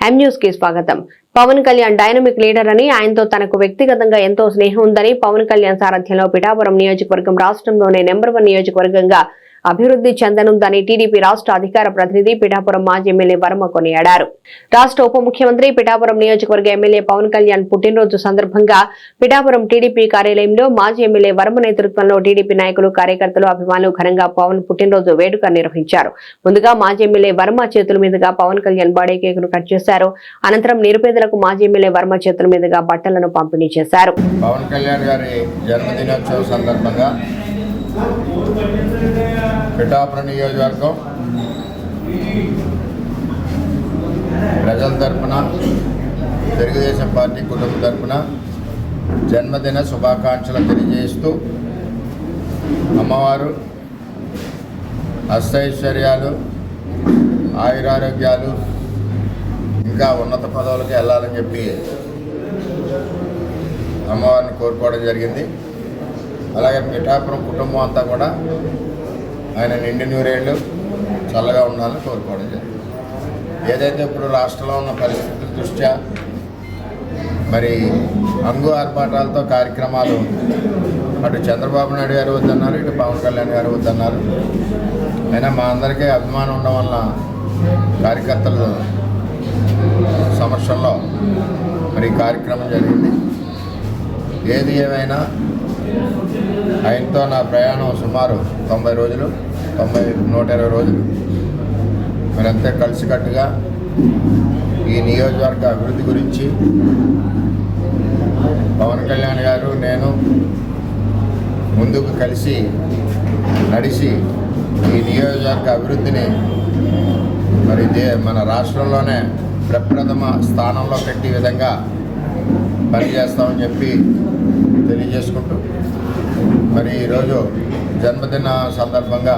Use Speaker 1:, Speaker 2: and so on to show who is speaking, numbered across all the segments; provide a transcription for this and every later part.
Speaker 1: ఎం కి స్వాగతం. Pawan Kalyan dynamic leader అని ఆయనతో తనకు వ్యక్తిగతంగా ఎంతో స్నేహం ఉందని పవన్ కళ్యాణ్ సారథ్యంలో పిఠాపురం నియోజకవర్గం రాష్ట్రంలోనే నెంబర్ వన్ నియోజకవర్గంగా అభివృద్ధి చెందనుందని టీడీపీ రాష్ట్ర అధికార ప్రతినిధి పిఠాపురం మాజీ ఎమ్మెల్యే వర్మ కొనియాడారు. రాష్ట్ర ఉప ముఖ్యమంత్రి పిఠాపురం నియోజకవర్గ ఎమ్మెల్యే పవన్ కళ్యాణ్ పుట్టినరోజు సందర్భంగా పిఠాపురం టీడీపీ కార్యాలయంలో మాజీ ఎమ్మెల్యే వర్మ నేతృత్వంలో టీడీపీ నాయకులు కార్యకర్తలు అభిమానులు ఘనంగా పవన్ పుట్టినరోజు వేడుక నిర్వహించారు. ముందుగా మాజీ ఎమ్మెల్యే వర్మ చేతుల మీదుగా పవన్ కళ్యాణ్ బాడీ కేకును కట్ చేశారు. అనంతరం నిరుపేదలకు మాజీ ఎమ్మెల్యే వర్మ చేతుల మీదుగా బట్టలను పంపిణీ చేశారు.
Speaker 2: పవన్ కళ్యాణ్ గారి జన్మదినోత్సవం సందర్భంగా పిఠాపురం నియోజకవర్గం ప్రజల తరపున తెలుగుదేశం పార్టీ కుటుంబ తరపున జన్మదిన శుభాకాంక్షలు తెలియజేస్తూ అమ్మవారు అష్టైశ్వర్యాలు ఆయురారోగ్యాలు ఇంకా ఉన్నత పదవులకు వెళ్ళాలని చెప్పి అమ్మవారిని కోరుకోవడం జరిగింది. అలాగే పిఠాపురం కుటుంబం అంతా కూడా ఆయన నిండి నూరేళ్ళు చల్లగా ఉండాలని కోరుకోవడం జరిగింది. ఏదైతే ఇప్పుడు రాష్ట్రంలో ఉన్న పరిస్థితుల దృష్ట్యా మరి అంగు ఆర్భాటాలతో కార్యక్రమాలు అటు చంద్రబాబు నాయుడు గారు వద్దన్నారు ఇటు పవన్ కళ్యాణ్ గారు వద్దన్నారు అయినా మా అందరికీ అభిమానం ఉండడం వల్ల కార్యకర్తలు సమక్షంలో మరి కార్యక్రమం జరిగింది. ఏది ఏమైనా ఆయనతో నా ప్రయాణం సుమారు తొంభై రోజులు. తొంభై నూట ఇరవై రోజులు. మనంతా కలిసికట్టుగా ఈ నియోజకవర్గ అభివృద్ధి గురించి పవన్ కళ్యాణ్ గారు నేను ముందుకు కలిసి నడిచి ఈ నియోజకవర్గ అభివృద్ధిని మరి దే మన రాష్ట్రంలోనే ప్రప్రథమ స్థానంలో పెట్టే విధంగా పనిచేస్తామని చెప్పి తెలియజేసుకుంటూ మరి ఈరోజు జన్మదిన సందర్భంగా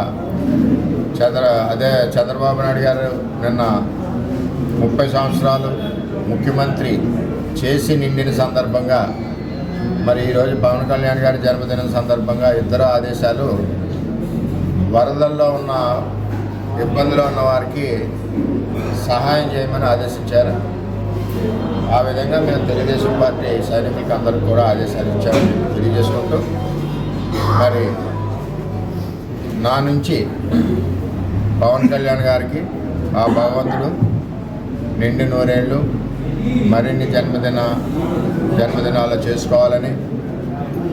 Speaker 2: చంద్ర అదే చంద్రబాబు నాయుడు గారు నిన్న ముప్పై సంవత్సరాలు ముఖ్యమంత్రి చేసి నిండిన సందర్భంగా మరి ఈరోజు పవన్ కళ్యాణ్ గారి జన్మదినం సందర్భంగా ఇద్దరు ఆదేశాలు వరదల్లో ఉన్న ఇబ్బందిలో ఉన్న వారికి సహాయం చేయమని ఆదేశించారు. ఆ విధంగా మేము తెలుగుదేశం పార్టీ సైనికులకు అందరికీ కూడా ఆదేశాలు ఇచ్చామని తెలియజేసుకుంటూ మరి నా నుంచి పవన్ కళ్యాణ్ గారికి ఆ భగవంతుడు నిండి నూరేళ్ళు మరిన్ని జన్మదిన జన్మదినాలు చేసుకోవాలని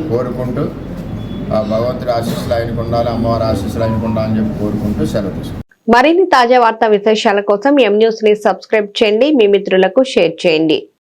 Speaker 2: కోరుకుంటూ ఆ భగవంతుడి ఆశీస్సులు ఆయనకు ఉండాలి అమ్మవారి ఆశీస్సులు ఆయనకు ఉండాలని చెప్పి కోరుకుంటూ సెలవు
Speaker 1: మరిన్ని తాజా వార్తా విశేషాల కోసం ఎం న్యూస్ని సబ్స్క్రైబ్ చేయండి మీ మిత్రులకు షేర్ చేయండి.